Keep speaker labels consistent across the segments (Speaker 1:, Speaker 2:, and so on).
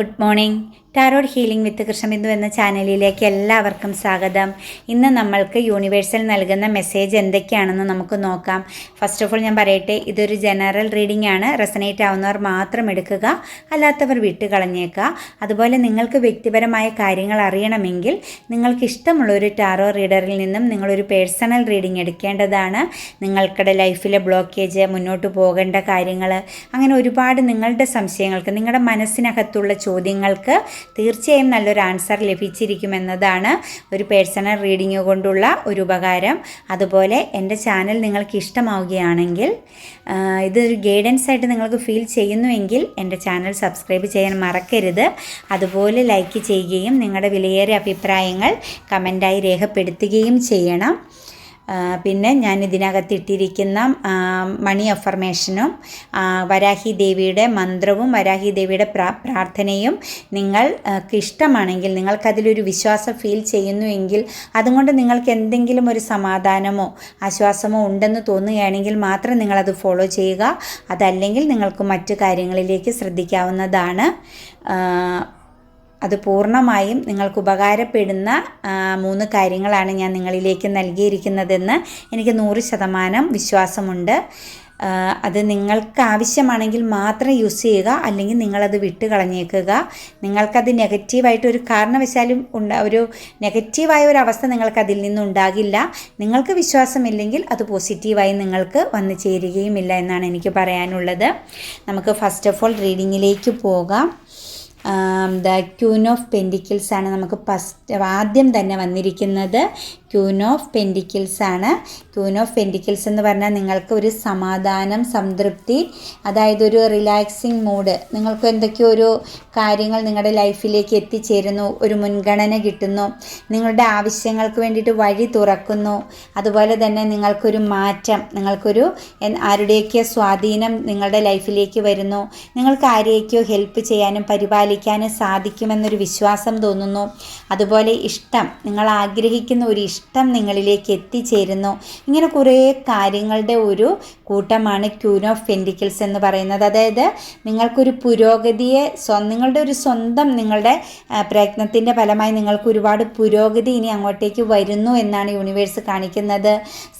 Speaker 1: Good morning. Tarot healing with Krishnabindu എന്ന ചാനലിലേക്ക് എല്ലാവർക്കും സ്വാഗതം. ഇന്ന് നമ്മൾക്ക് യൂണിവേഴ്സൽ നൽകുന്ന മെസ്സേജ് എന്തൊക്കെയാണെന്ന് നമുക്ക് നോക്കാം. ഫസ്റ്റ് ഓഫ് ഓൾ ഞാൻ പറയട്ടെ ഇതൊരു ജനറൽ റീഡിംഗ് ആണ്. റെസനേറ്റ് ആവുന്നവർ മാത്രം എടുക്കുക അല്ലാത്തവർ വിട്ട് കളഞ്ഞേക്കുക അതുപോലെ നിങ്ങൾക്ക് വ്യക്തിപരമായ കാര്യങ്ങൾ അറിയണമെങ്കിൽ നിങ്ങൾക്ക് ഇഷ്ടമുള്ള ഒരു ടാറോ റീഡറിൽ നിന്നും നിങ്ങളൊരു പേഴ്സണൽ റീഡിംഗ് എടുക്കേണ്ടതാണ്. നിങ്ങൾക്കിടെ ലൈഫിലെ ബ്ലോക്കേജ് മുന്നോട്ട് പോകേണ്ട കാര്യങ്ങൾ അങ്ങനെ ഒരുപാട് നിങ്ങളുടെ സംശയങ്ങൾക്ക് നിങ്ങളുടെ മനസ്സിനകത്തുള്ള ചോദ്യങ്ങൾക്ക് തീർച്ചയായും നല്ലൊരു ആൻസർ ലഭിച്ചിരിക്കുമെന്നതാണ് ഒരു പേഴ്സണൽ റീഡിംഗ് കൊണ്ടുള്ള ഒരു ഉപകാരം. അതുപോലെ എന്റെ ചാനൽ നിങ്ങൾക്ക് ഇഷ്ടമാവുകയാണെങ്കിൽ ഇതൊരു ഗൈഡൻസ് ആയിട്ട് നിങ്ങൾക്ക് ഫീൽ ചെയ്യുന്നുവെങ്കിൽ എന്റെ ചാനൽ സബ്സ്ക്രൈബ് ചെയ്യാൻ മറക്കരുത്. അതുപോലെ ലൈക്ക് ചെയ്യുകയും നിങ്ങളുടെ വിലയേറിയ അഭിപ്രായങ്ങൾ കമന്റായി രേഖപ്പെടുത്തുകയും ചെയ്യണം. പിന്നെ ഞാൻ ഇതിനകത്ത് ഇട്ടിരിക്കുന്ന മണി അഫർമേഷനും വരാഹി ദേവിയുടെ മന്ത്രവും വരാഹി ദേവിയുടെ പ്രാ- പ്രാർത്ഥനയും നിങ്ങൾക്ക് ഇഷ്ടമാണെങ്കിൽ നിങ്ങൾക്കതിലൊരു വിശ്വാസം ഫീൽ ചെയ്യുന്നു എങ്കിൽ അതുകൊണ്ട് നിങ്ങൾക്ക് എന്തെങ്കിലും ഒരു സമാധാനമോ ആശ്വാസമോ ഉണ്ടെന്ന് തോന്നുകയാണെങ്കിൽ മാത്രം നിങ്ങളത് ഫോളോ ചെയ്യുക. അതല്ലെങ്കിൽ നിങ്ങൾക്ക് മറ്റു കാര്യങ്ങളിലേക്ക് ശ്രദ്ധിക്കാവുന്നതാണ്. അത് പൂർണമായും നിങ്ങൾക്ക് ഉപകാരപ്പെടുന്ന മൂന്ന് കാര്യങ്ങളാണ് ഞാൻ നിങ്ങളിലേക്ക് നൽകിയിരിക്കുന്നതെന്ന് എനിക്ക് നൂറ് ശതമാനം വിശ്വാസമുണ്ട്. അത് നിങ്ങൾക്ക് ആവശ്യമാണെങ്കിൽ മാത്രം യൂസ് ചെയ്യുക അല്ലെങ്കിൽ നിങ്ങളത് വിട്ട് കളഞ്ഞേക്കുക നിങ്ങൾക്കത് നെഗറ്റീവായിട്ട് ഒരു കാരണവശാലും ഉണ്ട ഒരു നെഗറ്റീവായ ഒരു അവസ്ഥ നിങ്ങൾക്കതിൽ നിന്നുണ്ടാകില്ല നിങ്ങൾക്ക് വിശ്വാസമില്ലെങ്കിൽ അത് പോസിറ്റീവായി നിങ്ങൾക്ക് വന്നു ചേരുകയുമില്ല എന്നാണ് എനിക്ക് പറയാനുള്ളത്. നമുക്ക് ഫസ്റ്റ് ഓഫ് ഓൾ റീഡിങ്ങിലേക്ക് പോകാം. ദ ക്യൂൻ ഓഫ് പെൻഡിക്കിൾസ് ആണ് നമുക്ക് ഫസ്റ്റ് ആദ്യം തന്നെ വന്നിരിക്കുന്നത് ക്യൂൻ ഓഫ് പെൻഡിക്കിൾസ് ആണ്. ക്യൂൻ ഓഫ് പെൻഡിക്കിൾസ് എന്ന് പറഞ്ഞാൽ നിങ്ങൾക്ക് ഒരു സമാധാനം സംതൃപ്തി അതായത് ഒരു റിലാക്സിങ് മൂഡ് നിങ്ങൾക്ക് എന്തൊക്കെയോ ഒരു കാര്യങ്ങൾ നിങ്ങളുടെ ലൈഫിലേക്ക് എത്തിച്ചേരുന്നു ഒരു മുൻഗണന കിട്ടുന്നു നിങ്ങളുടെ ആവശ്യങ്ങൾക്ക് വേണ്ടിയിട്ട് വഴി തുറക്കുന്നു. അതുപോലെ തന്നെ നിങ്ങൾക്കൊരു മാറ്റം നിങ്ങൾക്കൊരു ആരുടെയൊക്കെയോ ആരുടെയൊക്കെ സ്വാധീനം നിങ്ങളുടെ ലൈഫിലേക്ക് വരുന്നു. നിങ്ങൾക്ക് ആരെയൊക്കെയോ ഹെൽപ്പ് ചെയ്യാനും പരിപാലിക്കാനും സാധിക്കുമെന്നൊരു വിശ്വാസം തോന്നുന്നു. അതുപോലെ ഇഷ്ടം നിങ്ങൾ ആഗ്രഹിക്കുന്ന ഒരു ഇഷ്ടം നിങ്ങളിലേക്ക് എത്തിച്ചേരുന്നു. ഇങ്ങനെ കുറേ കാര്യങ്ങളുടെ ഒരു കൂട്ടമാണ് ക്യൂൻ ഓഫ് പെന്റിക്കിൾസ് എന്ന് പറയുന്നത്. അതായത് നിങ്ങൾക്കൊരു പുരോഗതിയെ നിങ്ങളുടെ ഒരു സ്വന്തം നിങ്ങളുടെ പ്രയത്നത്തിന്റെ ഫലമായി നിങ്ങൾക്ക് ഒരുപാട് പുരോഗതി ഇനി അങ്ങോട്ടേക്ക് വരുന്നു എന്നാണ് യൂണിവേഴ്സ് കാണിക്കുന്നത്.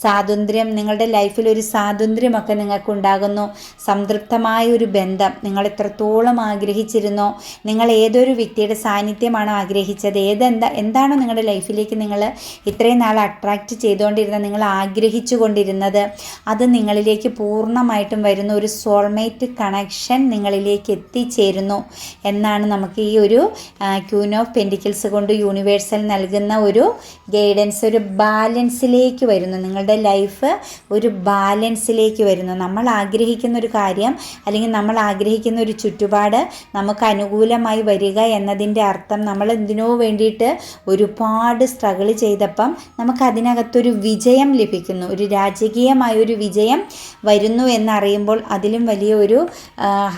Speaker 1: സ്വാതന്ത്ര്യം നിങ്ങളുടെ ലൈഫിൽ ഒരു സ്വാതന്ത്ര്യമൊക്കെ നിങ്ങൾക്കുണ്ടാകുന്നു. സംതൃപ്തമായ ഒരു ബന്ധം നിങ്ങൾ എത്രത്തോളം ആഗ്രഹിച്ചിരുന്നോ നിങ്ങൾ ഏതൊരു വ്യക്തിയുടെ സാന്നിധ്യമാണോ ആഗ്രഹിച്ചത്? ഏതെന്താ എന്താണോ നിങ്ങളുടെ ലൈഫിലേക്ക് നിങ്ങൾ ഇത്രയും നാൾ അട്രാക്റ്റ് ചെയ്തുകൊണ്ടിരുന്നത് നിങ്ങൾ ആഗ്രഹിച്ചു കൊണ്ടിരുന്നത് അത് നിങ്ങളിലേക്ക് പൂർണമായിട്ടും വരുന്ന ഒരു സോൾമേറ്റ് കണക്ഷൻ നിങ്ങളിലേക്ക് എത്തിച്ചേരുന്നു എന്നാണ് നമുക്ക് ഈ ഒരു ക്യൂൻ ഓഫ് പെൻഡിക്കിൾസ് കൊണ്ട് യൂണിവേഴ്സൽ നൽകുന്ന ഒരു ഗൈഡൻസ് ഒരു ബാലൻസിലേക്ക് വരുന്നു. നിങ്ങളുടെ ലൈഫ് ഒരു ബാലൻസിലേക്ക് വരുന്നു. നമ്മൾ ആഗ്രഹിക്കുന്ന ഒരു കാര്യം അല്ലെങ്കിൽ നമ്മൾ ആഗ്രഹിക്കുന്ന ഒരു ചുറ്റുപാട് നമുക്ക് അനുകൂലമായി വരിക എന്നതിന്റെ അർത്ഥം നമ്മൾ എന്തിനോ വേണ്ടിയിട്ട് ഒരുപാട് സ്ട്രഗിൾ ചെയ്തപ്പം നമുക്ക് അതിനകത്തൊരു വിജയം ലഭിക്കുന്നു. ഒരു രാജകീയമായ ഒരു വിജയം വരുന്നു എന്നറിയുമ്പോൾ അതിലും വലിയ ഒരു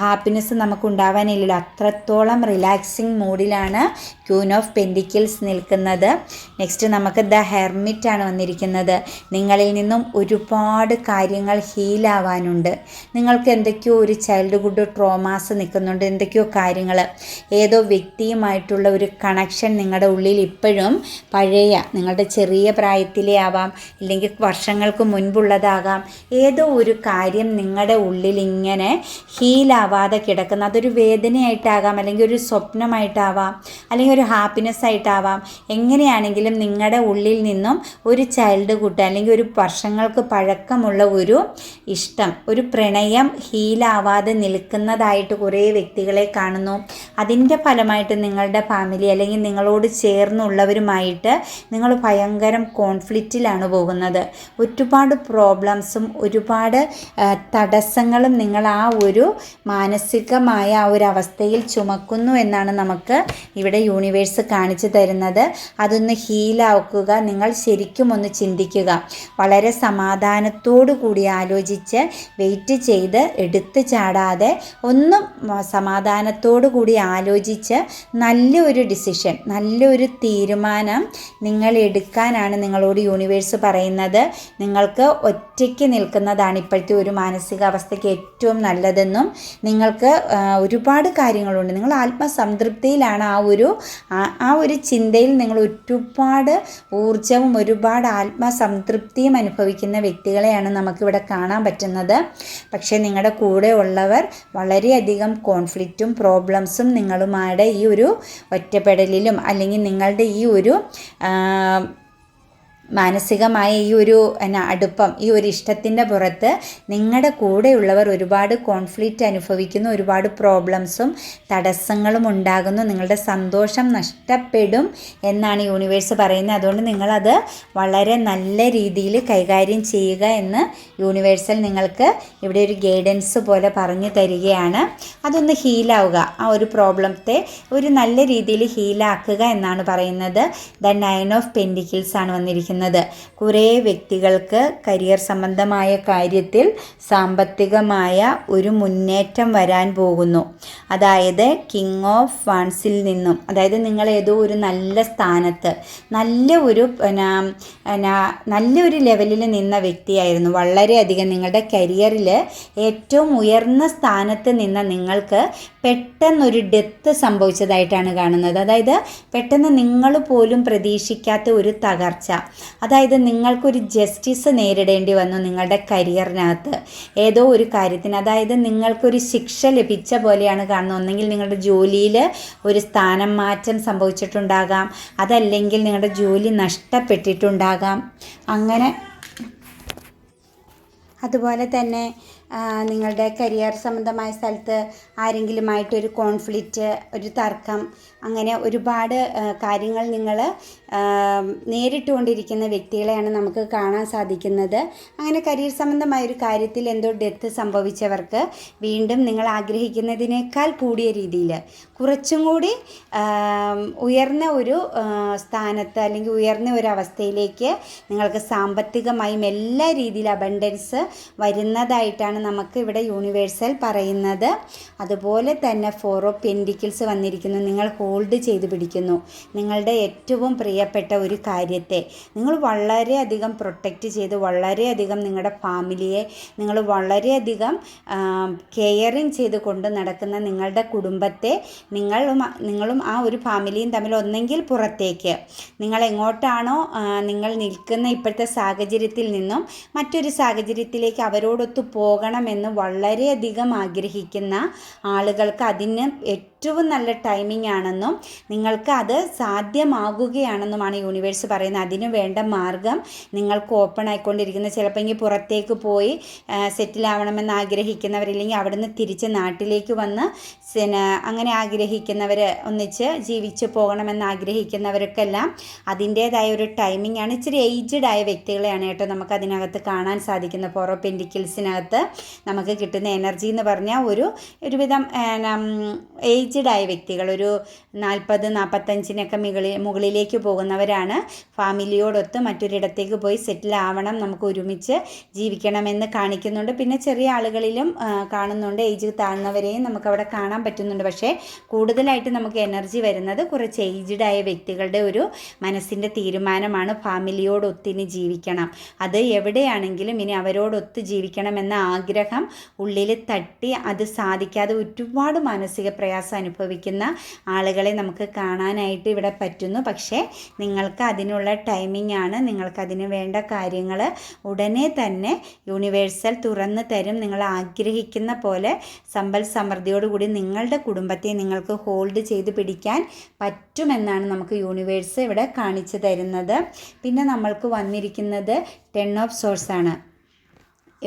Speaker 1: ഹാപ്പിനെസ് നമുക്ക് ഉണ്ടാവാനില്ല അത്രത്തോളം റിലാക്സിങ് മൂഡിലാണ് ക്യൂൻ ഓഫ് പെൻഡിക്കിൾസ് നിൽക്കുന്നത്. നെക്സ്റ്റ് നമുക്ക് ദ ഹെർമിറ്റ് ആണ് വന്നിരിക്കുന്നത്. നിങ്ങളിൽ നിന്നും ഒരുപാട് കാര്യങ്ങൾ ഹീലാവാനുണ്ട് നിങ്ങൾക്ക് എന്തൊക്കെയോ ഒരു ചൈൽഡ്ഹുഡ് ട്രോമാസ് നിൽക്കുന്നുണ്ട്. എന്തൊക്കെയോ കാര്യങ്ങൾ. ഏതോ വ്യക്തിയുമായിട്ടുള്ള ഒരു കണക്ഷൻ നിങ്ങളുടെ ഉള്ളിൽ ഇപ്പോഴും പഴയ നിങ്ങളുടെ ചെറിയ പ്രായത്തിലെ ആവാം ഇല്ലെങ്കിൽ വർഷങ്ങൾക്ക് മുൻപുള്ളതാകാം. ഏതോ ഒരു കാര്യം നിങ്ങളുടെ ഉള്ളിൽ ഇങ്ങനെ ഹീലാവാതെ കിടക്കുന്ന അതൊരു വേദനയായിട്ടാകാം അല്ലെങ്കിൽ ഒരു സ്വപ്നമായിട്ടാവാം അല്ലെങ്കിൽ ഒരു ഹാപ്പിനെസ് ആയിട്ടാവാം. എങ്ങനെയാണെങ്കിലും നിങ്ങളുടെ ഉള്ളിൽ നിന്നും ഒരു ചൈൽഡ്ഹുഡ് അല്ലെങ്കിൽ ഒരു വർഷങ്ങൾക്ക് പഴക്കമുള്ള ഒരു ഇഷ്ടം ഒരു പ്രണയം ഹീലാവാതെ നിൽക്കുന്നതായിട്ട് കുറേ വ്യക്തികളെ കാണുന്നു. അതിന്റെ ഫലമായിട്ട് നിങ്ങളുടെ ഫാമിലി അല്ലെങ്കിൽ നിങ്ങളോട് ചേർന്നുള്ളവരുമായിട്ട് നിങ്ങൾ ഭയങ്കരം കോൺഫ്ലിക്റ്റിലാണ് പോകുന്നത്. ഒരുപാട് പ്രോബ്ലംസും ഒരുപാട് തടസ്സങ്ങളും നിങ്ങൾ ആ ഒരു മാനസികമായ ആ ഒരു അവസ്ഥയിൽ ചുമക്കുന്നു എന്നാണ് നമുക്ക് ഇവിടെ യൂണിവേഴ്സ് കാണിച്ചു തരുന്നത്. അതൊന്ന് ഹീലാക്കുക നിങ്ങൾ ശരിക്കും ഒന്ന് ചിന്തിക്കുക. വളരെ സമാധാനത്തോടു കൂടി ആലോചിച്ച് വെയിറ്റ് ചെയ്ത് എടുത്തു ചാടാതെ ഒന്നും സമാധാനത്തോടു കൂടി ആലോചിച്ച് നല്ലൊരു ഡിസിഷൻ നല്ലൊരു തീരുമാനം നിങ്ങൾ എടുക്കാനാണ് നിങ്ങളോട് യൂണിവേഴ്സ് പറയുന്നത്. നിങ്ങൾക്ക് ഒറ്റ ഒറ്റയ്ക്ക് നിൽക്കുന്നതാണ് ഇപ്പോഴത്തെ ഒരു മാനസികാവസ്ഥയ്ക്ക് ഏറ്റവും നല്ലതെന്നും നിങ്ങൾക്ക് ഒരുപാട് കാര്യങ്ങളുണ്ട്. നിങ്ങൾ ആത്മസംതൃപ്തിയിലാണ് ആ ഒരു ആ ഒരു ചിന്തയിൽ നിങ്ങൾ ഒരുപാട് ഊർജവും ഒരുപാട് ആത്മസംതൃപ്തിയും അനുഭവിക്കുന്ന വ്യക്തികളെയാണ് നമുക്കിവിടെ കാണാൻ പറ്റുന്നത്. പക്ഷേ നിങ്ങളുടെ കൂടെ ഉള്ളവർ വളരെയധികം കോൺഫ്ലിക്റ്റും പ്രോബ്ലംസും നിങ്ങളുമായിട്ട് ഈ ഒരു ഒറ്റപ്പെടലിലും അല്ലെങ്കിൽ നിങ്ങളുടെ ഈ ഒരു മാനസികമായ ഈ ഒരു എന്നാ അടുപ്പം ഈ ഒരു ഇഷ്ടത്തിന്റെ പുറത്ത് നിങ്ങളുടെ കൂടെയുള്ളവർ ഒരുപാട് കോൺഫ്ലിക്റ്റ് അനുഭവിക്കുന്നു ഒരുപാട് പ്രോബ്ലംസും തടസ്സങ്ങളും ഉണ്ടാകുന്നു നിങ്ങളുടെ സന്തോഷം നഷ്ടപ്പെടും എന്നാണ് യൂണിവേഴ്സ് പറയുന്നത്. അതുകൊണ്ട് നിങ്ങളത് വളരെ നല്ല രീതിയിൽ കൈകാര്യം ചെയ്യുക എന്ന് യൂണിവേഴ്സൽ നിങ്ങൾക്ക് ഇവിടെ ഒരു ഗൈഡൻസ് പോലെ പറഞ്ഞു തരികയാണ്. അതൊന്ന് ഹീലാവുക. ആ ഒരു പ്രോബ്ലത്തെ ഒരു നല്ല രീതിയിൽ ഹീലാക്കുക എന്നാണ് പറയുന്നത്. ദ നയൻ ഓഫ് പെൻഡിക്കിൾസ് ആണ് വന്നിരിക്കുന്നത്. കുറേ വ്യക്തികൾക്ക് കരിയർ സംബന്ധമായ കാര്യത്തിൽ സാമ്പത്തികമായ ഒരു മുന്നേറ്റം വരാൻ പോകുന്നു. അതായത് കിങ് ഓഫ് ഫണ്ട്സിൽ നിന്നും അതായത് നിങ്ങൾ ഏതോ ഒരു നല്ല സ്ഥാനത്ത് നല്ല ഒരു നല്ലൊരു ലെവലിൽ നിന്ന വ്യക്തിയായിരുന്നു. വളരെയധികം നിങ്ങളുടെ കരിയറിൽ ഏറ്റവും ഉയർന്ന സ്ഥാനത്ത് നിന്ന നിങ്ങൾക്ക് പെട്ടെന്നൊരു ഡെത്ത് സംഭവിച്ചതായിട്ടാണ് കാണുന്നത്. അതായത് പെട്ടെന്ന് നിങ്ങൾ പോലും പ്രതീക്ഷിക്കാത്ത ഒരു തകർച്ച. അതായത് നിങ്ങൾക്കൊരു ജസ്റ്റിസ് നേരിടേണ്ടി വന്നു നിങ്ങളുടെ കരിയറിനകത്ത് ഏതോ ഒരു കാര്യത്തിന്. അതായത് നിങ്ങൾക്കൊരു ശിക്ഷ ലഭിച്ച പോലെയാണ് കാണുന്നത്. ഒന്നെങ്കിൽ നിങ്ങളുടെ ജോലിയിൽ ഒരു സ്ഥാനം മാറ്റം സംഭവിച്ചിട്ടുണ്ടാകാം. അതല്ലെങ്കിൽ നിങ്ങളുടെ ജോലി നഷ്ടപ്പെട്ടിട്ടുണ്ടാകാം. അങ്ങനെ അതുപോലെ തന്നെ നിങ്ങളുടെ കരിയർ സംബന്ധമായ സ്ഥലത്ത് ആരെങ്കിലുമായിട്ടൊരു കോൺഫ്ലിക്റ്റ് ഒരു തർക്കം അങ്ങനെ ഒരുപാട് കാര്യങ്ങൾ നിങ്ങൾ നേരിട്ടുകൊണ്ടിരിക്കുന്ന വ്യക്തികളെയാണ് നമുക്ക് കാണാൻ സാധിക്കുന്നത്. അങ്ങനെ കരിയർ സംബന്ധമായ ഒരു കാര്യത്തിൽ എന്തോ ഡെത്ത് സംഭവിച്ചവർക്ക് വീണ്ടും നിങ്ങൾ ആഗ്രഹിക്കുന്നതിനേക്കാൾ കൂടിയ രീതിയിൽ കുറച്ചും കൂടി ഉയർന്ന ഒരു സ്ഥാനത്ത് അല്ലെങ്കിൽ ഉയർന്ന ഒരു അവസ്ഥയിലേക്ക് നിങ്ങൾക്ക് സാമ്പത്തികമായും എല്ലാ രീതിയിൽ അബണ്ടൻസ് വരുന്നതായിട്ടാണ് നമുക്ക് ഇവിടെ യൂണിവേഴ്സൽ പറയുന്നത്. അതുപോലെ തന്നെ ഫോർ ഓഫ് പെൻഡിക്കിൾസ് വന്നിരിക്കുന്നു. നിങ്ങൾ ഹോൾഡ് ചെയ്ത് പിടിക്കുന്നു. നിങ്ങളുടെ ഏറ്റവും പ്രിയപ്പെട്ട ഒരു കാര്യത്തെ നിങ്ങൾ വളരെയധികം പ്രൊട്ടക്റ്റ് ചെയ്ത് വളരെയധികം നിങ്ങളുടെ ഫാമിലിയെ നിങ്ങൾ വളരെയധികം കെയറിങ് ചെയ്ത് കൊണ്ട് നടക്കുന്ന നിങ്ങളുടെ കുടുംബത്തെ നിങ്ങളും നിങ്ങളും ആ ഒരു ഫാമിലിയും തമ്മിൽ ഒന്നെങ്കിൽ പുറത്തേക്ക്. നിങ്ങൾ എങ്ങോട്ടാണോ നിങ്ങൾ നിൽക്കുന്ന ഇപ്പോഴത്തെ സാഹചര്യത്തിൽ നിന്നും മറ്റൊരു സാഹചര്യത്തിലേക്ക് അവരോടൊത്ത് പോകണമെന്ന് വളരെയധികം ആഗ്രഹിക്കുന്ന ആളുകൾക്ക് അതിന് ഏറ്റവും നല്ല ടൈമിംഗ് ആണെന്നും നിങ്ങൾക്ക് അത് സാധ്യമാകുകയാണെന്നുമാണ് യൂണിവേഴ്സ് പറയുന്നത്. അതിനു വേണ്ട മാർഗം നിങ്ങൾക്ക് ഓപ്പൺ ആയിക്കൊണ്ടിരിക്കുന്ന. ചിലപ്പോൾ എങ്കിൽ പുറത്തേക്ക് പോയി സെറ്റിൽ ആവണമെന്ന് ആഗ്രഹിക്കുന്നവരില്ലെങ്കിൽ അവിടുന്ന് തിരിച്ച് നാട്ടിലേക്ക് വന്ന് അങ്ങനെ ആഗ്രഹിക്കുന്നവർ ഒന്നിച്ച് ജീവിച്ചു പോകണമെന്ന് ആഗ്രഹിക്കുന്നവർക്കെല്ലാം അതിന്റേതായ ഒരു ടൈമിംഗ് ആണ്. ഇച്ചിരി ഏജ്ഡ് ആയ വ്യക്തികളെയാണ് കേട്ടോ നമുക്ക് അതിനകത്ത് കാണാൻ സാധിക്കുന്ന പോറോ പെൻഡിക്കിൾസിനകത്ത് നമുക്ക് കിട്ടുന്ന എനർജി എന്ന് പറഞ്ഞാൽ ഒരു ഒരുവിധം ഏജ്ഡ് ആയ വ്യക്തികൾ. ഒരു നാൽപ്പത് നാൽപ്പത്തഞ്ചിനൊക്കെ മുകളിൽ മുകളിലേക്ക് പോകുന്നവരാണ്. ഫാമിലിയോടൊത്ത് മറ്റൊരിടത്തേക്ക് പോയി സെറ്റിൽ ആവണം നമുക്ക് ഒരുമിച്ച് ജീവിക്കണമെന്ന് കാണിക്കുന്നുണ്ട്. പിന്നെ ചെറിയ ആളുകളിലും കാണുന്നുണ്ട്. ഏജ് താഴ്ന്നവരെയും നമുക്കവിടെ കാണാൻ പറ്റുന്നുണ്ട്. പക്ഷേ കൂടുതലായിട്ട് നമുക്ക് എനർജി വരുന്നത് കുറച്ച് ഏജ്ഡായ വ്യക്തികളുടെ ഒരു മനസ്സിന്റെ തീരുമാനമാണ് ഫാമിലിയോടൊത്തിനി ജീവിക്കണം. അത് എവിടെയാണെങ്കിലും ഇനി അവരോടൊത്ത് ജീവിക്കണമെന്ന ആഗ്രഹം ഉള്ളിൽ തട്ടി അത് സാധിക്കാതെ ഒരുപാട് മാനസിക പ്രയാസം അനുഭവിക്കുന്ന ആളുകളെ നമുക്ക് കാണാനായിട്ട് ഇവിടെ പറ്റുന്നു. പക്ഷേ നിങ്ങൾക്ക് അതിനുള്ള ടൈമിംഗ് ആണ്. നിങ്ങൾക്ക് അതിന് വേണ്ട കാര്യങ്ങൾ ഉടനെ തന്നെ യൂണിവേഴ്സൽ തുറന്ന് തരും. നിങ്ങൾ ആഗ്രഹിക്കുന്ന പോലെ സമ്പൽ സമൃദ്ധിയോടുകൂടി നിങ്ങളുടെ കുടുംബത്തെ നിങ്ങൾക്ക് ഹോൾഡ് ചെയ്ത് പിടിക്കാൻ പറ്റുമെന്നാണ് നമുക്ക് യൂണിവേഴ്സ് ഇവിടെ കാണിച്ചു തരുന്നത്. പിന്നെ നമ്മൾക്ക് വന്നിരിക്കുന്നത് ടെൻ ഓഫ് സോഴ്സ് ആണ്.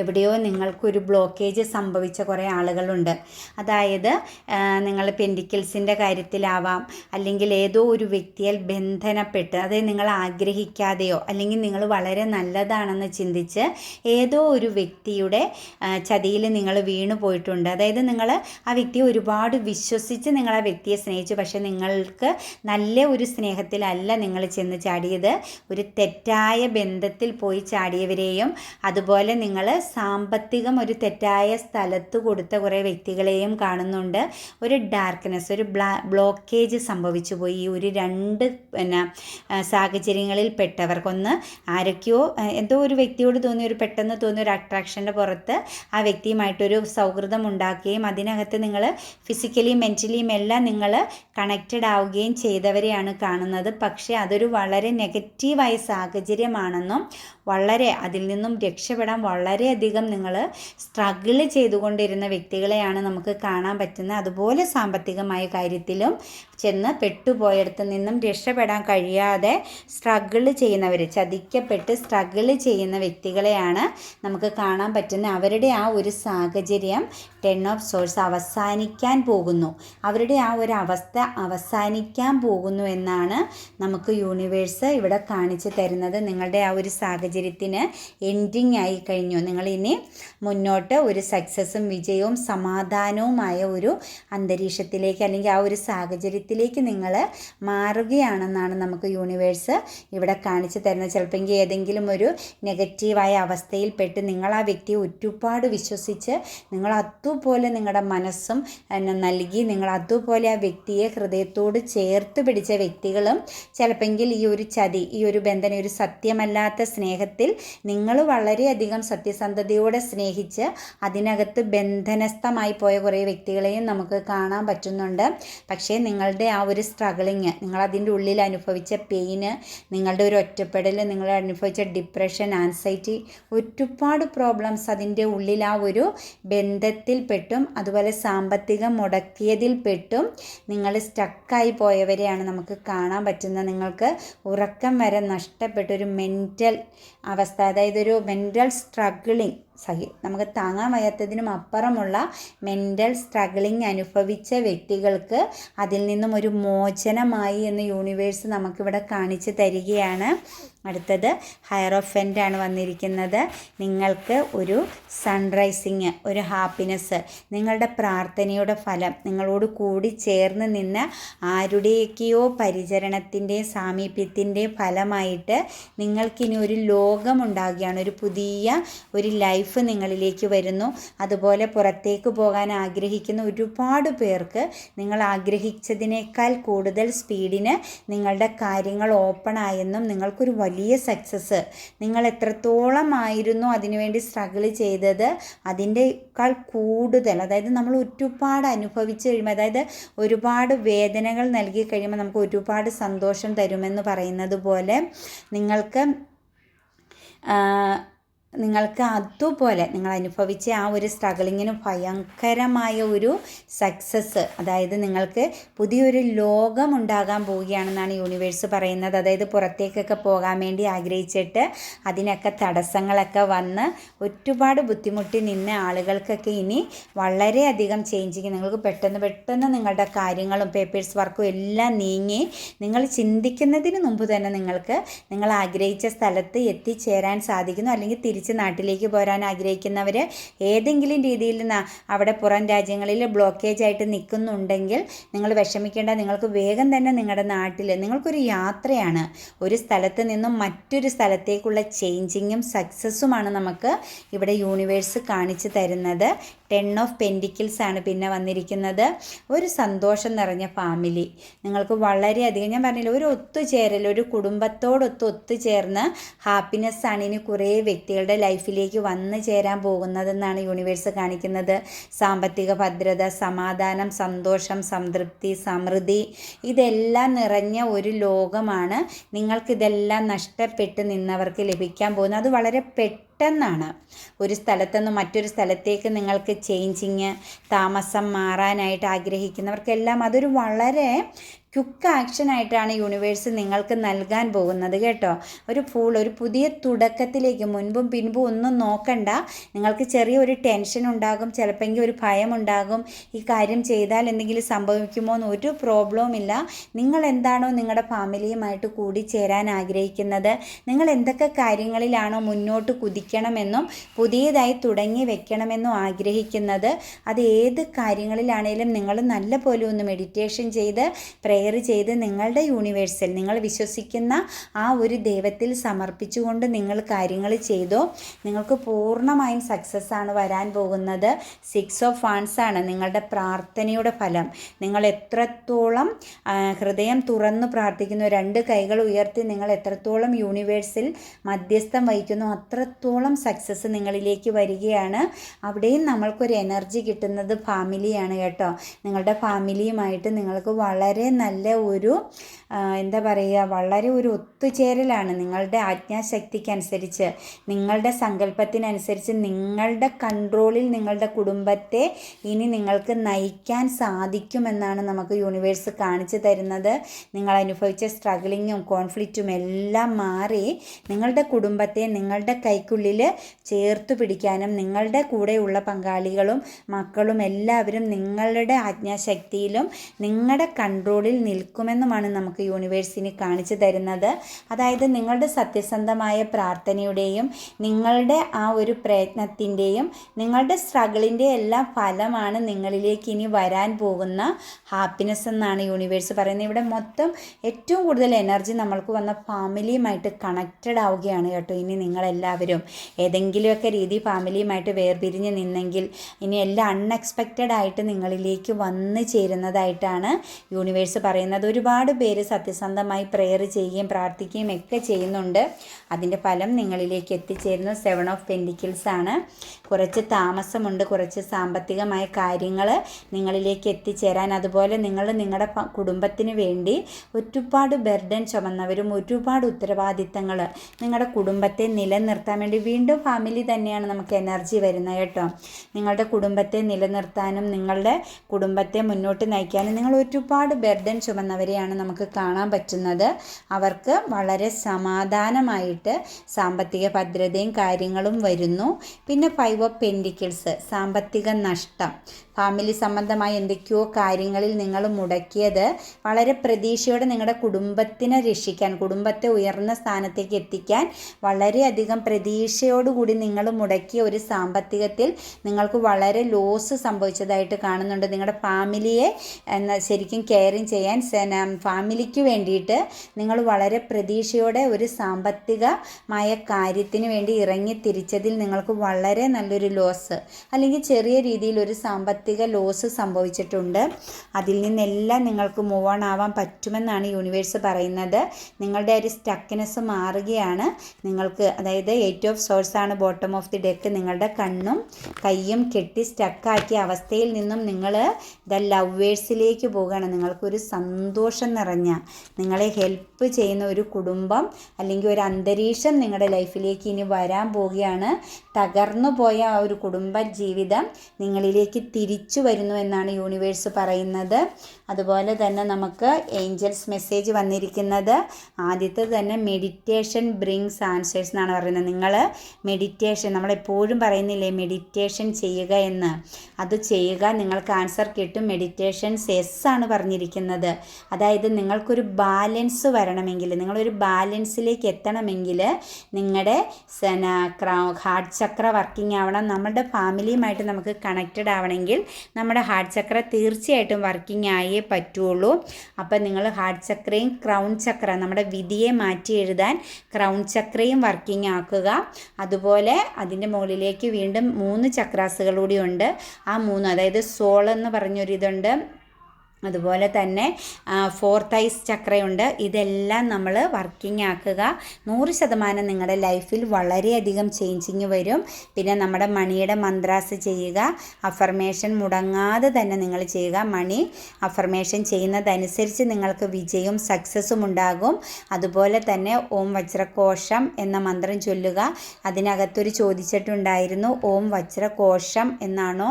Speaker 1: എവിടെയോ നിങ്ങൾക്കൊരു ബ്ലോക്കേജ് സംഭവിച്ച കുറേ ആളുകളുണ്ട്. അതായത് നിങ്ങൾ പെൻഡിക്കിൾസിന്റെ കാര്യത്തിലാവാം അല്ലെങ്കിൽ ഏതോ ഒരു വ്യക്തിയാൽ ബന്ധനപ്പെട്ട് അതായത് നിങ്ങൾ ആഗ്രഹിക്കാതെയോ അല്ലെങ്കിൽ നിങ്ങൾ വളരെ നല്ലതാണെന്ന് ചിന്തിച്ച് ഏതോ ഒരു വ്യക്തിയുടെ ചതിയിൽ നിങ്ങൾ വീണു പോയിട്ടുണ്ട്. അതായത് നിങ്ങൾ ആ വ്യക്തിയെ ഒരുപാട് വിശ്വസിച്ച് നിങ്ങൾ ആ വ്യക്തിയെ സ്നേഹിച്ചു പക്ഷേ നിങ്ങൾക്ക് നല്ല ഒരു സ്നേഹത്തിലല്ല നിങ്ങൾ ചെന്ന് ചാടിയത്. ഒരു തെറ്റായ ബന്ധത്തിൽ പോയി ചാടിയവരെയും അതുപോലെ നിങ്ങൾ സാമ്പത്തികം ഒരു തെറ്റായ സ്ഥലത്ത് കൊടുത്ത കുറേ വ്യക്തികളെയും കാണുന്നുണ്ട്. ഒരു ഡാർക്ക്നെസ് ഒരു ബ്ലാ ബ്ലോക്കേജ് സംഭവിച്ചു പോയി. ഈ ഒരു രണ്ട് പിന്നെ സാഹചര്യങ്ങളിൽ പെട്ടവർക്കൊന്ന് ആരൊക്കെയോ എന്തോ ഒരു വ്യക്തിയോട് തോന്നിയ ഒരു പെട്ടെന്ന് തോന്നിയ ഒരു അട്രാക്ഷന്റെ പുറത്ത് ആ വ്യക്തിയുമായിട്ടൊരു സൗഹൃദം ഉണ്ടാക്കുകയും അതിനകത്ത് നിങ്ങൾ ഫിസിക്കലിയും മെന്റലിയും എല്ലാം നിങ്ങൾ കണക്റ്റഡ് ആവുകയും ചെയ്തവരെയാണ് കാണുന്നത്. പക്ഷേ അതൊരു വളരെ നെഗറ്റീവായ സാഹചര്യമാണെന്നും വളരെ അതിൽ നിന്നും രക്ഷപ്പെടാൻ വളരെയധികം നിങ്ങൾ സ്ട്രഗിൾ ചെയ്തുകൊണ്ടിരുന്ന വ്യക്തികളെയാണ് നമുക്ക് കാണാൻ പറ്റുന്നത്. അതുപോലെ സാമ്പത്തികമായ കാര്യത്തിലും ചെന്ന് പെട്ടുപോയടത്ത് നിന്നും രക്ഷപ്പെടാൻ കഴിയാതെ സ്ട്രഗിൾ ചെയ്യുന്നവർ ചതിക്കപ്പെട്ട് സ്ട്രഗിൾ ചെയ്യുന്ന വ്യക്തികളെയാണ് നമുക്ക് കാണാൻ പറ്റുന്നത്. അവരുടെ ആ ഒരു സാഹചര്യം ടെൻ ഓഫ് സോഴ്സ് അവസാനിക്കാൻ പോകുന്നു. അവരുടെ ആ ഒരു അവസ്ഥ അവസാനിക്കാൻ പോകുന്നു എന്നാണ് നമുക്ക് യൂണിവേഴ്സ് ഇവിടെ കാണിച്ചു തരുന്നത്. നിങ്ങളുടെ ആ ഒരു സാഹചര്യത്തിന് എൻഡിങ് ആയി കഴിഞ്ഞു. നിങ്ങൾ ഇനി മുന്നോട്ട് ഒരു സക്സസ്സും വിജയവും സമാധാനവുമായ ഒരു അന്തരീക്ഷത്തിലേക്ക് അല്ലെങ്കിൽ ആ ഒരു സാഹചര്യത്തിലേക്ക് നിങ്ങൾ മാറുകയാണെന്നാണ് നമുക്ക് യൂണിവേഴ്സ് ഇവിടെ കാണിച്ചു തരുന്നത്. ചിലപ്പോൾ ഏതെങ്കിലും ഒരു നെഗറ്റീവായ അവസ്ഥയിൽപ്പെട്ട് നിങ്ങൾ ആ വ്യക്തിയെ ഒരുപാട് വിശ്വസിച്ച് നിങ്ങൾ അതുപോലെ നിങ്ങളുടെ മനസ്സും നൽകി നിങ്ങൾ അതുപോലെ ആ വ്യക്തിയെ ഹൃദയത്തോട് ചേർത്ത് പിടിച്ച വ്യക്തികളും ചിലപ്പോൾ ഈ ഒരു ചതി ഈ ഒരു ബന്ധന ഒരു സത്യമല്ലാത്ത സ്നേഹത്തിൽ നിങ്ങൾ വളരെയധികം സത്യസന്ധതയോടെ സ്നേഹിച്ച് അതിനകത്ത് ബന്ധനസ്ഥമായി പോയ കുറേ വ്യക്തികളെയും നമുക്ക് കാണാൻ പറ്റുന്നുണ്ട്. പക്ഷേ നിങ്ങളുടെ ആ ഒരു സ്ട്രഗിളിങ് നിങ്ങൾ അതിന്റെ ഉള്ളിൽ അനുഭവിച്ച പെയിന് നിങ്ങളുടെ ഒരു ഒറ്റപ്പെടൽ നിങ്ങൾ അനുഭവിച്ച ഡിപ്രഷൻ ആൻസൈറ്റി ഒരുപാട് പ്രോബ്ലംസ് അതിന്റെ ഉള്ളിൽ ആ ഒരു ബന്ധത്തിൽ പെട്ടും അതുപോലെ സാമ്പത്തികം മുടക്കിയതിൽ പെട്ടും നിങ്ങൾ സ്റ്റക്കായി പോയവരെയാണ് നമുക്ക് കാണാൻ പറ്റുന്നത്. നിങ്ങൾക്ക് ഉറക്കം വരെ നഷ്ടപ്പെട്ട ഒരു മെന്റൽ അവസ്ഥ. അതായത് ഒരു മെന്റൽ സ്ട്രഗിളിങ് സഹി നമുക്ക് താങ്ങാൻ വയ്യാത്തതിനും അപ്പുറമുള്ള മെന്റൽ സ്ട്രഗിളിങ് അനുഭവിച്ച വ്യക്തികൾക്ക് അതിൽ നിന്നും ഒരു മോചനമായി എന്ന് യൂണിവേഴ്സ് നമുക്കിവിടെ കാണിച്ചു തരികയാണ്. അടുത്തത് ഹയറോഫന്റ് ആണ് വന്നിരിക്കുന്നത്. നിങ്ങൾക്ക് ഒരു സൺറൈസിങ് ഒരു ഹാപ്പിനെസ് നിങ്ങളുടെ പ്രാർത്ഥനയുടെ ഫലം നിങ്ങളോട് കൂടി ചേർന്ന് നിന്ന് ആരുടെയൊക്കെയോ പരിചരണത്തിന്റെ സാമീപ്യത്തിന്റെ ഫലമായിട്ട് നിങ്ങൾക്കിനി ഒരു ലോകമുണ്ടാകുകയാണ്. ഒരു പുതിയ ഒരു ലൈഫ് നിങ്ങളിലേക്ക് വരുന്നു. അതുപോലെ പുറത്തേക്ക് പോകാൻ ആഗ്രഹിക്കുന്ന ഒരുപാട് പേർക്ക് നിങ്ങൾ ആഗ്രഹിച്ചതിനേക്കാൾ കൂടുതൽ സ്പീഡിന് നിങ്ങളുടെ കാര്യങ്ങൾ ഓപ്പൺ ആയെന്നും നിങ്ങൾക്കൊരു വലിയ സക്സസ് നിങ്ങൾ എത്രത്തോളം ആയിരുന്നു അതിനുവേണ്ടി സ്ട്രഗിൾ ചെയ്തത് അതിന്റെക്കാൾ കൂടുതൽ. അതായത് നമ്മൾ ഒരുപാട് അനുഭവിച്ച് കഴിയുമ്പോൾ അതായത് ഒരുപാട് വേദനകൾ നൽകി കഴിയുമ്പോൾ നമുക്ക് ഒരുപാട് സന്തോഷം തരുമെന്ന് പറയുന്നത് പോലെ നിങ്ങൾക്ക് നിങ്ങൾക്ക് അതുപോലെ നിങ്ങൾ അനുഭവിച്ച ആ ഒരു സ്ട്രഗിളിങ്ങിന് ഭയങ്കരമായ ഒരു സക്സസ് അതായത് നിങ്ങൾക്ക് പുതിയൊരു ലോകം ഉണ്ടാകാൻ പോവുകയാണെന്നാണ് യൂണിവേഴ്സ് പറയുന്നത്. അതായത് പുറത്തേക്കൊക്കെ പോകാൻ വേണ്ടി ആഗ്രഹിച്ചിട്ട് അതിനൊക്കെ തടസ്സങ്ങളൊക്കെ വന്ന് ഒരുപാട് ബുദ്ധിമുട്ടി നിന്ന ആളുകൾക്കൊക്കെ ഇനി വളരെയധികം ചേഞ്ചിങ് നിങ്ങൾക്ക് പെട്ടെന്ന് പെട്ടെന്ന് നിങ്ങളുടെ കാര്യങ്ങളും പേപ്പേഴ്സ് വർക്കും എല്ലാം നീങ്ങി നിങ്ങൾ ചിന്തിക്കുന്നതിന് മുമ്പ് തന്നെ നിങ്ങൾക്ക് നിങ്ങൾ ആഗ്രഹിച്ച സ്ഥലത്ത് എത്തിച്ചേരാൻ സാധിക്കുന്നു. അല്ലെങ്കിൽ തിരിച്ച് നാട്ടിലേക്ക് പോരാൻ ആഗ്രഹിക്കുന്നവർ ഏതെങ്കിലും രീതിയിൽ അവിടെ പുറം രാജ്യങ്ങളിൽ ബ്ലോക്കേജ് ആയിട്ട് നിൽക്കുന്നുണ്ടെങ്കിൽ നിങ്ങൾ വിഷമിക്കേണ്ട നിങ്ങൾക്ക് വേഗം തന്നെ നിങ്ങളുടെ നാട്ടിൽ നിങ്ങൾക്കൊരു യാത്രയാണ്. ഒരു സ്ഥലത്ത് നിന്നും മറ്റൊരു സ്ഥലത്തേക്കുള്ള ചേഞ്ചിങ്ങും സക്സസ്സുമാണ് നമുക്ക് ഇവിടെ യൂണിവേഴ്സ് കാണിച്ചു തരുന്നത്. ടെൻ ഓഫ് പെൻഡിക്കിൾസ് ആണ് പിന്നെ വന്നിരിക്കുന്നത്. ഒരു സന്തോഷം നിറഞ്ഞ ഫാമിലി നിങ്ങൾക്ക് വളരെയധികം ഞാൻ പറഞ്ഞില്ല ഒരു ഒത്തുചേരൽ ഒരു കുടുംബത്തോടൊത്ത് ഒത്തുചേർന്ന് ഹാപ്പിനെസ് ആണ് ഇനി കുറേ വ്യക്തികളുടെ ലൈഫിലേക്ക് വന്നു ചേരാൻ പോകുന്നതെന്നാണ് യൂണിവേഴ്സ് കാണിക്കുന്നത്. സാമ്പത്തിക ഭദ്രത സമാധാനം സന്തോഷം സംതൃപ്തി സമൃദ്ധി ഇതെല്ലാം നിറഞ്ഞ ഒരു ലോകമാണ്. നിങ്ങൾക്കിതെല്ലാം നഷ്ടപ്പെട്ട് നിന്നവർക്ക് ലഭിക്കാൻ പോകുന്നത് അത് വളരെ പെട്ടെന്നാണ്. ഒരു സ്ഥലത്തുനിന്ന് മറ്റൊരു സ്ഥലത്തേക്ക് നിങ്ങൾക്ക് ചേഞ്ചിങ് താമസം മാറാനായിട്ട് ആഗ്രഹിക്കുന്നവർക്കെല്ലാം അതൊരു വളരെ ക്വിക്ക് ആക്ഷനായിട്ടാണ് യൂണിവേഴ്സ് നിങ്ങൾക്ക് നൽകാൻ പോകുന്നത് കേട്ടോ. ഒരു ഫുൾ ഒരു പുതിയ തുടക്കത്തിലേക്ക് മുൻപും പിൻപും ഒന്നും നോക്കണ്ട. നിങ്ങൾക്ക് ചെറിയൊരു ടെൻഷൻ ഉണ്ടാകും ചിലപ്പോൾ ഒരു ഭയം ഉണ്ടാകും. ഈ കാര്യം ചെയ്താൽ എന്തെങ്കിലും സംഭവിക്കുമോ എന്ന് ഒരു പ്രോബ്ലവും ഇല്ല. നിങ്ങൾ എന്താണോ നിങ്ങളുടെ ഫാമിലിയുമായിട്ട് കൂടി ചേരാൻ ആഗ്രഹിക്കുന്നത്. നിങ്ങൾ എന്തൊക്കെ കാര്യങ്ങളിലാണോ മുന്നോട്ട് കുതിക്കണമെന്നും പുതിയതായി തുടങ്ങി വെക്കണമെന്നും ആഗ്രഹിക്കുന്നത്. അത് ഏത് കാര്യങ്ങളിലാണേലും നിങ്ങൾ നല്ല പോലെ ഒന്ന് മെഡിറ്റേഷൻ ചെയ്ത് പ്രേ പ്രെയർ ചെയ്ത് നിങ്ങളുടെ യൂണിവേഴ്സിൽ നിങ്ങൾ വിശ്വസിക്കുന്ന ആ ഒരു ദൈവത്തിൽ സമർപ്പിച്ചുകൊണ്ട് നിങ്ങൾ കാര്യങ്ങൾ ചെയ്തോ നിങ്ങൾക്ക് പൂർണമായും സക്സസ് ആണ് വരാൻ പോകുന്നത്. സിക്സ് ഓഫ് ഫാൻസ് ആണ് നിങ്ങളുടെ പ്രാർത്ഥനയുടെ ഫലം. നിങ്ങൾ എത്രത്തോളം ഹൃദയം തുറന്ന് പ്രാർത്ഥിക്കുന്നു രണ്ട് കൈകൾ ഉയർത്തി നിങ്ങൾ എത്രത്തോളം യൂണിവേഴ്സിൽ മധ്യസ്ഥം വഹിക്കുന്നു അത്രത്തോളം സക്സസ് നിങ്ങളിലേക്ക് വരികയാണ്. അവിടെയും നമ്മൾക്കൊരു എനർജി കിട്ടുന്നത് ഫാമിലിയാണ് കേട്ടോ. നിങ്ങളുടെ ഫാമിലിയുമായിട്ട് നിങ്ങൾക്ക് വളരെ നല്ല ഒരു ആ, എന്താ പറയുക വളരെ ഒരു ഒത്തുചേരലാണ് നിങ്ങളുടെ ആജ്ഞാശക്തിക്കനുസരിച്ച് നിങ്ങളുടെ സങ്കല്പത്തിനനുസരിച്ച് നിങ്ങളുടെ കൺട്രോളിൽ നിങ്ങളുടെ കുടുംബത്തെ ഇനി നിങ്ങൾക്ക് നയിക്കാൻ സാധിക്കുമെന്നാണ് നമുക്ക് യൂണിവേഴ്സ് കാണിച്ചു തരുന്നത്. നിങ്ങൾ അനുഭവിച്ച സ്ട്രഗിളിങ്ങും കോൺഫ്ലിക്റ്റും എല്ലാം മാറി നിങ്ങളുടെ കുടുംബത്തെ നിങ്ങളുടെ കൈക്കുള്ളിൽ ചേർത്ത് പിടിക്കാനും നിങ്ങളുടെ കൂടെയുള്ള പങ്കാളികളും മക്കളും എല്ലാവരും നിങ്ങളുടെ ആജ്ഞാശക്തിയിലും നിങ്ങളുടെ കൺട്രോളിൽ നിൽക്കുമെന്നുമാണ് നമുക്ക് യൂണിവേഴ്സിന് കാണിച്ചു തരുന്നത്. അതായത് നിങ്ങളുടെ സത്യസന്ധമായ പ്രാർത്ഥനയുടെയും നിങ്ങളുടെ ആ ഒരു പ്രയത്നത്തിന്റെയും നിങ്ങളുടെ സ്ട്രഗിളിന്റെ എല്ലാം ഫലമാണ് നിങ്ങളിലേക്ക് ഇനി വരാൻ പോകുന്ന ഹാപ്പിനെസ് എന്നാണ് യൂണിവേഴ്സ് പറയുന്നത്. ഇവിടെ മൊത്തം ഏറ്റവും കൂടുതൽ എനർജി നമ്മൾക്ക് വന്ന ഫാമിലിയുമായിട്ട് കണക്റ്റഡ് ആവുകയാണ് കേട്ടോ ഇനി നിങ്ങളെല്ലാവരും. ഏതെങ്കിലുമൊക്കെ രീതി ഫാമിലിയുമായിട്ട് വേർപിരിഞ്ഞ് നിന്നെങ്കിൽ ഇനി എല്ലാം അൺഎക്സ്പെക്റ്റഡ് ആയിട്ട് നിങ്ങളിലേക്ക് വന്നു ചേരുന്നതായിട്ടാണ് യൂണിവേഴ്സ് പറയുന്നത്. ഒരുപാട് പേര് സത്യസന്ധമായി പ്രെയർ ചെയ്യുകയും പ്രാർത്ഥിക്കുകയും ഒക്കെ ചെയ്യുന്നുണ്ട്. അതിന്റെ ഫലം നിങ്ങളിലേക്ക് എത്തിച്ചേരുന്ന സെവൻ ഓഫ് പെൻഡിക്കിൾസ് ആണ്. കുറച്ച് താമസമുണ്ട് കുറച്ച് സാമ്പത്തികമായ കാര്യങ്ങൾ നിങ്ങളിലേക്ക് എത്തിച്ചേരാൻ. അതുപോലെ നിങ്ങൾ നിങ്ങളുടെ കുടുംബത്തിന് വേണ്ടി ഒരുപാട് ബെർഡൻ ചുമന്നവരും ഒരുപാട് ഉത്തരവാദിത്തങ്ങൾ നിങ്ങളുടെ കുടുംബത്തെ നിലനിർത്താൻ വേണ്ടി വീണ്ടും ഫാമിലി തന്നെയാണ് നമുക്ക് എനർജി വരുന്നത് കേട്ടോ. നിങ്ങളുടെ കുടുംബത്തെ നിലനിർത്താനും നിങ്ങളുടെ കുടുംബത്തെ മുന്നോട്ട് നയിക്കാനും നിങ്ങൾ ഒരുപാട് ബെർഡൻ ചുമന്നവരെയാണ് നമുക്ക് കാണാൻ പറ്റുന്നത്. അവർക്ക് വളരെ സമാധാനമായിട്ട് സാമ്പത്തിക ഭദ്രതയും കാര്യങ്ങളും വരുന്നു. പിന്നെ ഫൈവ് ഓഫ് പെൻഡിക്കിൾസ് സാമ്പത്തിക നഷ്ടം. ഫാമിലി സംബന്ധമായ എന്തൊക്കെയോ കാര്യങ്ങളിൽ നിങ്ങൾ മുടക്കിയത് വളരെ പ്രതീക്ഷയോടെ നിങ്ങളുടെ കുടുംബത്തിനെ രക്ഷിക്കാൻ കുടുംബത്തെ ഉയർന്ന സ്ഥാനത്തേക്ക് എത്തിക്കാൻ വളരെയധികം പ്രതീക്ഷയോടുകൂടി നിങ്ങൾ മുടക്കിയ ഒരു സാമ്പത്തികത്തിൽ നിങ്ങൾക്ക് വളരെ ലോസ് സംഭവിച്ചതായിട്ട് കാണുന്നുണ്ട്. നിങ്ങളുടെ ഫാമിലിയെ ശരിക്കും കെയറിങ് ചെയ്യാൻ ഫാമിലിക്ക് വേണ്ടിയിട്ട് നിങ്ങൾ വളരെ പ്രതീക്ഷയോടെ ഒരു സാമ്പത്തികമായ കാര്യത്തിന് വേണ്ടി ഇറങ്ങി തിരിച്ചതിൽ നിങ്ങൾക്ക് വളരെ നല്ലൊരു ലോസ് അല്ലെങ്കിൽ ചെറിയ രീതിയിൽ ഒരു സാമ്പത്തിക ലോസ് സംഭവിച്ചിട്ടുണ്ട്. അതിൽ നിന്നെല്ലാം നിങ്ങൾക്ക് മൂവ് ഓൺ ആവാൻ പറ്റുമെന്നാണ് യൂണിവേഴ്സ് പറയുന്നത്. നിങ്ങളുടെ ഒരു സ്റ്റക്കിനെസ് മാറുകയാണ്. നിങ്ങൾക്ക് അതായത് എയ്റ്റ് ഓഫ് സോഴ്സ് ആണ് ബോട്ടം ഓഫ് ദി ഡെക്ക് നിങ്ങളുടെ കണ്ണും കൈയും കെട്ടി സ്റ്റക്കാക്കിയ അവസ്ഥയിൽ നിന്നും നിങ്ങൾ ദ ലവേഴ്സിലേക്ക് പോവുകയാണ്. നിങ്ങൾക്കൊരു സന്തോഷം നിറഞ്ഞ നിങ്ങളെ ഹെൽപ്പ് ചെയ്യുന്ന ഒരു കുടുംബം അല്ലെങ്കിൽ ഒരു അന്തരീക്ഷം നിങ്ങളുടെ ലൈഫിലേക്ക് ഇനി വരാൻ പോവുകയാണ്. തകർന്നു പോയ ആ ഒരു കുടുംബ ജീവിതം നിങ്ങളിലേക്ക് തിരിച്ചു വരുന്നു എന്നാണ് യൂണിവേഴ്സ് പറയുന്നത്. അതുപോലെ തന്നെ നമുക്ക് ഏഞ്ചൽസ് മെസ്സേജ് വന്നിരിക്കുന്നത്. ആദ്യത്തെ തന്നെ മെഡിറ്റേഷൻ ബ്രിങ്സ് ആൻസേഴ്സ് എന്നാണ് പറയുന്നത്. നിങ്ങൾ മെഡിറ്റേഷൻ നമ്മളെപ്പോഴും പറയുന്നില്ലേ മെഡിറ്റേഷൻ ചെയ്യുക എന്ന്? അത് ചെയ്യുക നിങ്ങൾക്ക് ആൻസർ കിട്ടും. മെഡിറ്റേഷൻ സെസ് ആണ് പറഞ്ഞിരിക്കുന്നത്. അതായത് നിങ്ങൾക്കൊരു ബാലൻസ് വരണമെങ്കിൽ നിങ്ങളൊരു ബാലൻസിലേക്ക് എത്തണമെങ്കിൽ നിങ്ങളുടെ ഹാർട്ട് ചക്ര വർക്കിംഗ് ആവണം. നമ്മുടെ ഫാമിലിയുമായിട്ട് നമുക്ക് കണക്റ്റഡ് ആവണമെങ്കിൽ നമ്മുടെ ഹാർട്ട് ചക്ര തീർച്ചയായിട്ടും വർക്കിംഗ് ആയേ പറ്റുള്ളൂ. അപ്പം നിങ്ങൾ ഹാർട്ട് ചക്രയും ക്രൗൺ ചക്ര നമ്മുടെ വിധിയെ മാറ്റി എഴുതാൻ ക്രൗൺ ചക്രയും വർക്കിംഗ് ആക്കുക. അതുപോലെ അതിന്റെ മുകളിലേക്ക് വീണ്ടും മൂന്ന് ചക്രാസുകൾ ഉണ്ട്. ആ മൂന്ന് അതായത് സോൾ എന്ന് പറഞ്ഞൊരിതുണ്ട്. അതുപോലെ തന്നെ ഫോർത്ത് ഐസ് ചക്രയുണ്ട്. ഇതെല്ലാം നമ്മൾ വർക്കിംഗ് ആക്കുക. നൂറ് ശതമാനം നിങ്ങളുടെ ലൈഫിൽ വളരെയധികം ചേഞ്ചിങ് വരും. പിന്നെ നമ്മുടെ മണിയുടെ മന്ത്രാസ് ചെയ്യുക. അഫർമേഷൻ മുടങ്ങാതെ തന്നെ നിങ്ങൾ ചെയ്യുക. മണി അഫർമേഷൻ ചെയ്യുന്നതനുസരിച്ച് നിങ്ങൾക്ക് വിജയവും സക്സസ്സും ഉണ്ടാകും. അതുപോലെ തന്നെ ഓം വജ്രകോശം എന്ന മന്ത്രം ചൊല്ലുക. അതിനകത്തൊരു ചോദിച്ചിട്ടുണ്ടായിരുന്നു ഓം വജ്രകോശം എന്നാണോ?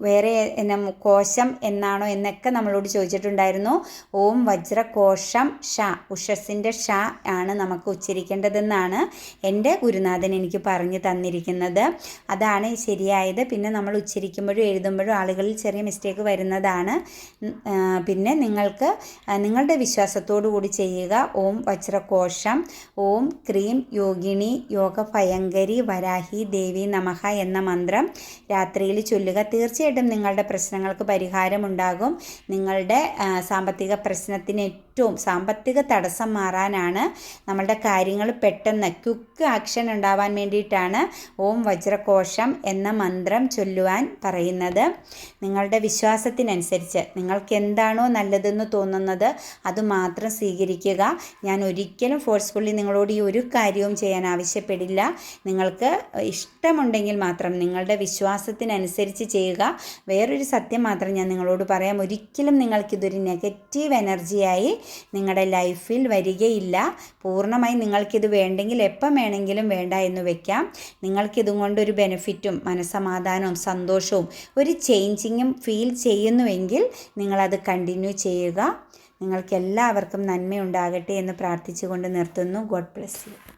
Speaker 1: വേറെ എന്ന കോശം എന്നാണോ എന്നൊക്കെ നമ്മളോട് ചോദിച്ചിട്ടുണ്ടായിരുന്നു. ഓം വജ്രകോശം ഷ ഉഷസിന്റെ ഷ ആണ് നമുക്ക് ഉച്ചരിക്കേണ്ടതെന്നാണ് എന്റെ ഗുരുനാഥൻ എനിക്ക് പറഞ്ഞു തന്നിരിക്കുന്നത്. അതാണ് ശരിയായത്. പിന്നെ നമ്മൾ ഉച്ചരിക്കുമ്പോഴും എഴുതുമ്പോഴും ആളുകളിൽ ചെറിയ മിസ്റ്റേക്ക് വരുന്നതാണ്. പിന്നെ നിങ്ങൾക്ക് നിങ്ങളുടെ വിശ്വാസത്തോടു കൂടി ചെയ്യുക. ഓം വജ്രകോശം ഓം ക്രീം യോഗിണി യോഗ ഭയങ്കരി വരാഹി ദേവി നമഹ എന്ന മന്ത്രം രാത്രിയിൽ ചൊല്ലുക. തീർച്ചയായിട്ടും തീർച്ചയായിട്ടും നിങ്ങളുടെ പ്രശ്നങ്ങൾക്ക് പരിഹാരമുണ്ടാകും. നിങ്ങളുടെ സാമ്പത്തിക പ്രശ്നത്തിന് ഏറ്റവും സാമ്പത്തിക തടസ്സം മാറാനാണ് നമ്മളുടെ കാര്യങ്ങൾ പെട്ടെന്ന് ക്യുക്ക് ആക്ഷൻ ഉണ്ടാവാൻ വേണ്ടിയിട്ടാണ് ഓം വജ്രകോശം എന്ന മന്ത്രം ചൊല്ലുവാൻ പറയുന്നത്. നിങ്ങളുടെ വിശ്വാസത്തിനനുസരിച്ച് നിങ്ങൾക്ക് എന്താണോ നല്ലതെന്ന് തോന്നുന്നത് അത് മാത്രം സ്വീകരിക്കുക. ഞാൻ ഒരിക്കലും ഫോഴ്സ്ഫുള്ളി നിങ്ങളോട് ഈ ഒരു കാര്യവും ചെയ്യാൻ ആവശ്യപ്പെടില്ല. നിങ്ങൾക്ക് ഇഷ്ടമുണ്ടെങ്കിൽ മാത്രം നിങ്ങളുടെ വിശ്വാസത്തിനനുസരിച്ച് ചെയ്യുക. വേറൊരു സത്യം മാത്രം ഞാൻ നിങ്ങളോട് പറയാം. ഒരിക്കലും നിങ്ങൾക്കിതൊരു നെഗറ്റീവ് എനർജിയായി നിങ്ങളുടെ ലൈഫിൽ വരികയില്ല. പൂർണമായി നിങ്ങൾക്കിത് വേണ്ടെങ്കിൽ എപ്പം വേണമെങ്കിലും വേണ്ട എന്ന് വെക്കാം. നിങ്ങൾക്കിതും കൊണ്ടൊരു ബെനിഫിറ്റും മനസമാധാനവും സന്തോഷവും ഒരു ചേഞ്ചിങ്ങും ഫീൽ ചെയ്യുന്നുവെങ്കിൽ നിങ്ങളത് കണ്ടിന്യൂ ചെയ്യുക. നിങ്ങൾക്ക് എല്ലാവർക്കും നന്മയുണ്ടാകട്ടെ എന്ന് പ്രാർത്ഥിച്ചുകൊണ്ട് നിർത്തുന്നു. God bless you